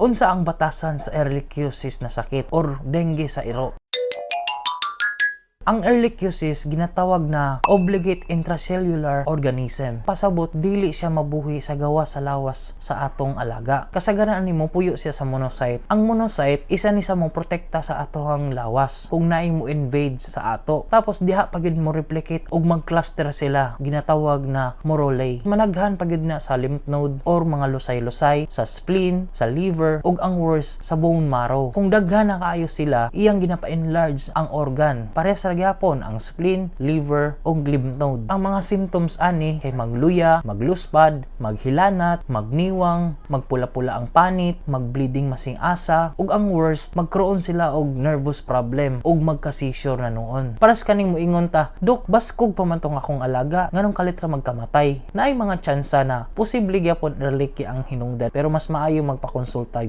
Unsa ang batasan sa ehrlichiosis na sakit or dengue sa iro? Ang ehrlichiosis ginatawag na obligate intracellular organism. Pasabot dili siya mabuhi sa gawa sa lawas sa atong alaga. Kasagaran nimo puyo siya sa monocyte. Ang monocyte isa ni sa mong protekta sa atong lawas kung naay mo invade sa ato. Tapos diha pagid mo replicate ug mag-cluster sila. Ginatawag na morole. Managhan pagid na sa lymph node or mga lusay-lusay sa spleen, sa liver ug ang worst sa bone marrow. Kung daghan na kaayo sila, iyang ginapa-enlarge ang organ. Pares ra gyapon ang spleen, liver ug lymph node. Ang mga symptoms ani kay magluya, magluspad, maghilanat, magniwang, magpula-pula ang panit, magbleeding masing asa ug ang worst magkaroon sila og nervous problem ug magka-seizure na noon. Paras kaning moingon ta, dok baskog pa man akong alaga, nganong kalit ra magkamatay. Naay mga tsansa na posible gyapon early ang hinungdan pero mas maayo magpakonsulta